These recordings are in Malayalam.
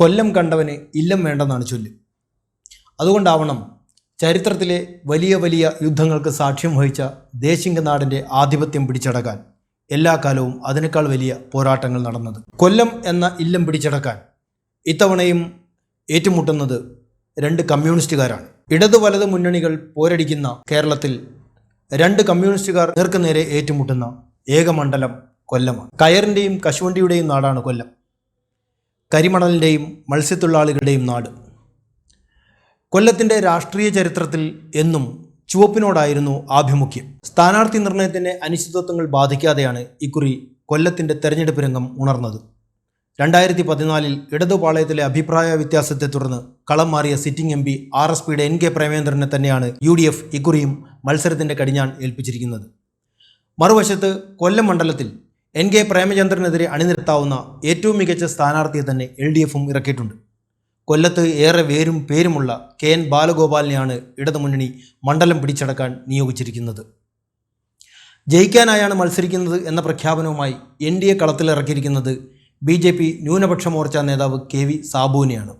കൊല്ലം കണ്ടവന് ഇല്ലം വേണ്ടെന്നാണ് ചൊല്ല്. അതുകൊണ്ടാവണം ചരിത്രത്തിലെ വലിയ വലിയ യുദ്ധങ്ങൾക്ക് സാക്ഷ്യം വഹിച്ച ദേശിംഗ നാടിന്റെ ആധിപത്യം പിടിച്ചടക്കാൻ. എല്ലാ കാലവും അതിനേക്കാൾ വലിയ പോരാട്ടങ്ങൾ നടന്നത്. കൊല്ലം എന്ന ഇല്ലം പിടിച്ചടക്കാൻ ഇത്തവണയും ഏറ്റുമുട്ടുന്നത് രണ്ട് കമ്മ്യൂണിസ്റ്റുകാരാണ്. ഇടതു വലത് മുന്നണികൾ പോരടിക്കുന്ന കേരളത്തിൽ രണ്ട് കമ്മ്യൂണിസ്റ്റുകാർ നേർക്കുനേരെ ഏറ്റുമുട്ടുന്ന ഏകമണ്ഡലം കൊല്ലമാണ്. കയറിന്റെയും കശുവണ്ടിയുടെയും നാടാണ് കൊല്ലം. കരിമണലിന്റെയും മത്സ്യത്തൊഴിലാളികളുടെയും നാട്. കൊല്ലത്തിന്റെ രാഷ്ട്രീയ ചരിത്രത്തിൽ എന്നും ചുവപ്പിനോടായിരുന്നു ആഭിമുഖ്യം. സ്ഥാനാർത്ഥി നിർണയത്തിന്റെ അനിശ്ചിതത്വങ്ങൾ ബാധിക്കാതെയാണ് ഇക്കുറി കൊല്ലത്തിന്റെ തെരഞ്ഞെടുപ്പ് രംഗം ഉണർന്നത്. രണ്ടായിരത്തി പതിനാലിൽ ഇടതുപാളയത്തിലെ അഭിപ്രായ വ്യത്യാസത്തെ തുടർന്ന് കളം മാറിയ sitting M P R S പിയുടെ എൻ കെ പ്രേമേന്ദ്രനെ തന്നെയാണ് യു ഡി എഫ് ഇക്കുറിയും മത്സരത്തിന്റെ കടിഞ്ഞാൺ ഏൽപ്പിച്ചിരിക്കുന്നത്. മറുവശത്ത് കൊല്ലം മണ്ഡലത്തിൽ എൻ കെ പ്രേമചന്ദ്രനെതിരെ അണിനിരത്താവുന്ന ഏറ്റവും മികച്ച സ്ഥാനാർത്ഥിയെ തന്നെ എൽ ഡി എഫും ഇറക്കിയിട്ടുണ്ട്. കൊല്ലത്ത് ഏറെ വേരും പേരുമുള്ള കെ എൻ ബാലഗോപാലിനെയാണ് ഇടതുമുന്നണി മണ്ഡലം പിടിച്ചടക്കാൻ നിയോഗിച്ചിരിക്കുന്നത്. ജയിക്കാനായാണ് മത്സരിക്കുന്നത് എന്ന പ്രഖ്യാപനവുമായി എൻ ഡി എ കളത്തിലിറക്കിയിരിക്കുന്നത് ബി ജെ പി ന്യൂനപക്ഷ മോർച്ച നേതാവ് കെ വി സാബുവിനെയാണ്.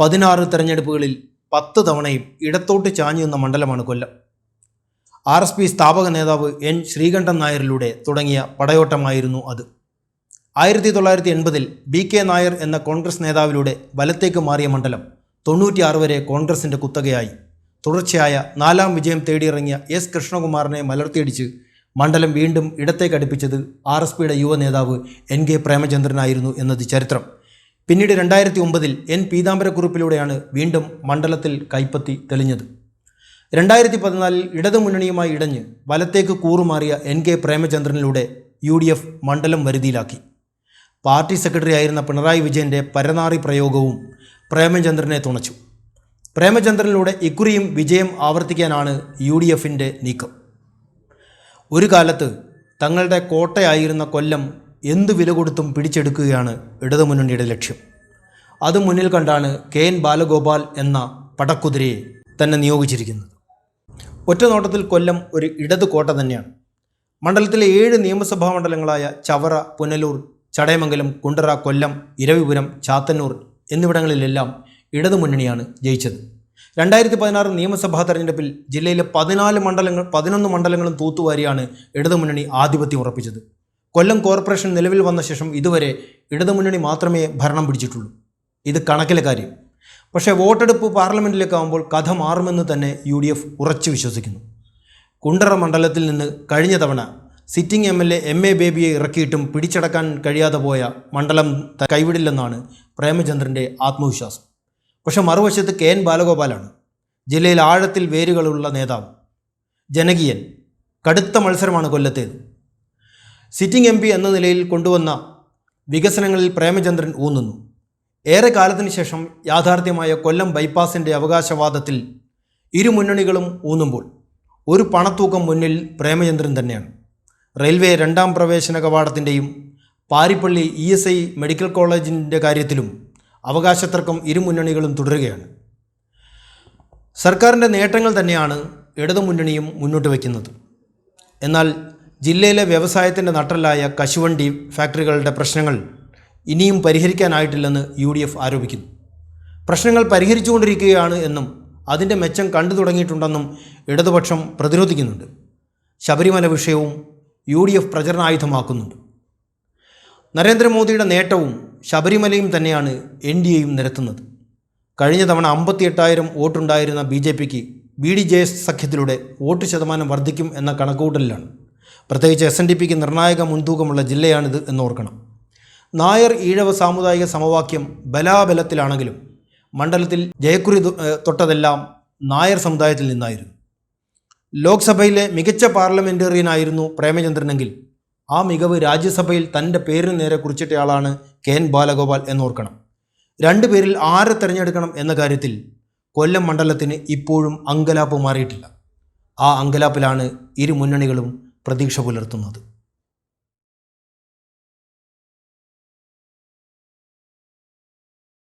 പതിനാറ് തെരഞ്ഞെടുപ്പുകളിൽ പത്ത് തവണയും ഇടത്തോട്ട് ചാഞ്ഞു നിന്ന മണ്ഡലമാണ് കൊല്ലം. ആർ എസ് പി സ്ഥാപക നേതാവ് എൻ ശ്രീകണ്ഠൻ നായരിലൂടെ തുടങ്ങിയ പടയോട്ടമായിരുന്നു അത്. ആയിരത്തി തൊള്ളായിരത്തി എൺപതിൽ ബി കെ നായർ എന്ന കോൺഗ്രസ് നേതാവിലൂടെ വലത്തേക്ക് മാറിയ മണ്ഡലം തൊണ്ണൂറ്റിയാറ് വരെ കോൺഗ്രസിന്റെ കുത്തകയായി. തുടർച്ചയായ നാലാം വിജയം തേടിയിറങ്ങിയ എസ് കൃഷ്ണകുമാറിനെ മലർത്തിയടിച്ച് മണ്ഡലം വീണ്ടും ഇടത്തേക്ക് അടുപ്പിച്ചത് ആർ എസ് പിയുടെ യുവ നേതാവ് എൻ കെ പ്രേമചന്ദ്രനായിരുന്നു എന്നത് ചരിത്രം. പിന്നീട് രണ്ടായിരത്തി ഒമ്പതിൽ എൻ പീതാംബരക്കുറിപ്പിലൂടെയാണ് വീണ്ടും മണ്ഡലത്തിൽ കൈപ്പത്തി തെളിഞ്ഞത്. രണ്ടായിരത്തി പതിനാലിൽ ഇടതുമുന്നണിയുമായി ഇടഞ്ഞ് വലത്തേക്ക് കൂറുമാറിയ എൻ കെ പ്രേമചന്ദ്രനിലൂടെ യു ഡി എഫ് മണ്ഡലം വരുതിയിലാക്കി. പാർട്ടി സെക്രട്ടറി ആയിരുന്ന പിണറായി വിജയന്റെ പരനാറി പ്രയോഗവും പ്രേമചന്ദ്രനെ തുണച്ചു. പ്രേമചന്ദ്രനിലൂടെ ഇക്കുറിയും വിജയം ആവർത്തിക്കാനാണ് യു ഡി എഫിന്റെ നീക്കം. ഒരു കാലത്ത് തങ്ങളുടെ കോട്ടയായിരുന്ന കൊല്ലം എന്തു വില കൊടുത്തും പിടിച്ചെടുക്കുകയാണ് ഇടതുമുന്നണിയുടെ ലക്ഷ്യം. അത് മുന്നിൽ കണ്ടാണ് കെ എൻ ബാലഗോപാൽ എന്ന പടക്കുതിരയെ തന്നെ നിയോഗിച്ചിരിക്കുന്നത്. ഒറ്റ നോട്ടത്തിൽ കൊല്ലം ഒരു ഇടത് കോട്ട തന്നെയാണ്. മണ്ഡലത്തിലെ ഏഴ് നിയമസഭാ മണ്ഡലങ്ങളായ ചവറ പുനലൂർ ചടയമംഗലം കുണ്ടറ കൊല്ലം ഇരവിപുരം ചാത്തന്നൂർ എന്നിവിടങ്ങളിലെല്ലാം ഇടതുമുന്നണിയാണ് ജയിച്ചത്. രണ്ടായിരത്തി പതിനാറ് നിയമസഭാ തെരഞ്ഞെടുപ്പിൽ ജില്ലയിലെ പതിനാല് മണ്ഡലങ്ങൾ പതിനൊന്ന് മണ്ഡലങ്ങളും തൂത്തുവാരിയാണ് ഇടതുമുന്നണി ആധിപത്യം ഉറപ്പിച്ചത്. കൊല്ലം കോർപ്പറേഷൻ നിലവിൽ വന്ന ശേഷം ഇതുവരെ ഇടതുമുന്നണി മാത്രമേ ഭരണം പിടിച്ചിട്ടുള്ളൂ. ഇത് കണക്കിലെ കാര്യം. പക്ഷേ വോട്ടെടുപ്പ് പാർലമെന്റിലേക്ക് ആകുമ്പോൾ കഥ മാറുമെന്ന് തന്നെ യു ഡി എഫ് ഉറച്ചു വിശ്വസിക്കുന്നു. കുണ്ടറ മണ്ഡലത്തിൽ നിന്ന് കഴിഞ്ഞ തവണ sitting M L A M A ബേബിയെ ഇറക്കിയിട്ടും പിടിച്ചടക്കാൻ കഴിയാതെ പോയ മണ്ഡലം കൈവിടില്ലെന്നാണ് പ്രേമചന്ദ്രന്റെ ആത്മവിശ്വാസം. പക്ഷെ മറുവശത്ത് കെ എൻ ബാലഗോപാലാണ് ജില്ലയിൽ ആഴത്തിൽ വേരുകളുള്ള നേതാവ്. ജനകീയൻ കടുത്ത മത്സരമാണ് കൊല്ലത്തേത്. സിറ്റിംഗ് എം എന്ന നിലയിൽ കൊണ്ടുവന്ന വികസനങ്ങളിൽ പ്രേമചന്ദ്രൻ ഊന്നുന്നു. ഏറെ കാലത്തിന് ശേഷം യാഥാർത്ഥ്യമായ കൊല്ലം ബൈപ്പാസിന്റെ അവകാശവാദത്തിൽ ഇരു മുന്നണികളും ഊന്നുമ്പോൾ ഒരു പണത്തൂക്കം മുന്നിൽ പ്രേമചന്ദ്രൻ തന്നെയാണ്. റെയിൽവേ രണ്ടാം പ്രവേശന കവാടത്തിന്റെയും Paripally E S I medical കോളേജിന്റെ കാര്യത്തിലും അവകാശത്തർക്കം ഇരു മുന്നണികളും തുടരുകയാണ്. സർക്കാരിന്റെ നേട്ടങ്ങൾ തന്നെയാണ് ഇടതുമുന്നണിയും മുന്നോട്ട് വയ്ക്കുന്നത്. എന്നാൽ ജില്ലയിലെ വ്യവസായത്തിന്റെ നട്ടലായ കശുവണ്ടി ഫാക്ടറികളുടെ പ്രശ്നങ്ങൾ ഇനിയും പരിഹരിക്കാനായിട്ടില്ലെന്ന് യു ഡി എഫ് ആരോപിക്കുന്നു. പ്രശ്നങ്ങൾ പരിഹരിച്ചുകൊണ്ടിരിക്കുകയാണ് എന്നും അതിന്റെ മെച്ചം കണ്ടു തുടങ്ങിയിട്ടുണ്ടെന്നും ഇടതുപക്ഷം പ്രതിരോധിക്കുന്നുണ്ട്. ശബരിമല വിഷയവും യു ഡി എഫ് പ്രചരണായുധമാക്കുന്നുണ്ട്. നരേന്ദ്രമോദിയുടെ നേട്ടവും ശബരിമലയും തന്നെയാണ് എൻ ഡി എയും നിരത്തുന്നത്. കഴിഞ്ഞ തവണ അമ്പത്തി എട്ടായിരം വോട്ടുണ്ടായിരുന്ന ബി ജെ പിക്ക് ബി ഡി ജെ എസ് സഖ്യത്തിലൂടെ വോട്ട് ശതമാനം വർദ്ധിക്കും എന്ന കണക്കുകൂട്ടലിലാണ്. പ്രത്യേകിച്ച് എസ് എൻ ഡി പിക്ക് നിർണായക മുൻതൂക്കമുള്ള ജില്ലയാണിത് എന്നോർക്കണം നായർ ഈഴവ സാമുദായിക സമവാക്യം ബലാബലത്തിലാണെങ്കിലും മണ്ഡലത്തിൽ ജയക്കുറി തൊട്ടതെല്ലാം നായർ സമുദായത്തിൽ നിന്നായിരുന്നു. ലോക്സഭയിലെ മികച്ച പാർലമെന്റേറിയനായിരുന്നു പ്രേമചന്ദ്രനെങ്കിൽ ആ മികവ് രാജ്യസഭയിൽ തന്റെ പേരിന് നേരെ കുറിച്ചിട്ടയാളാണ് കെ എൻ ബാലഗോപാൽ എന്നോർക്കണം. രണ്ടു പേരിൽ ആരെ തിരഞ്ഞെടുക്കണം എന്ന കാര്യത്തിൽ കൊല്ലം മണ്ഡലത്തിന് ഇപ്പോഴും അങ്കലാപ്പ് മാറിയിട്ടില്ല. ആ അങ്കലാപ്പിലാണ് ഇരു മുന്നണികളും പ്രതീക്ഷ പുലർത്തുന്നത്.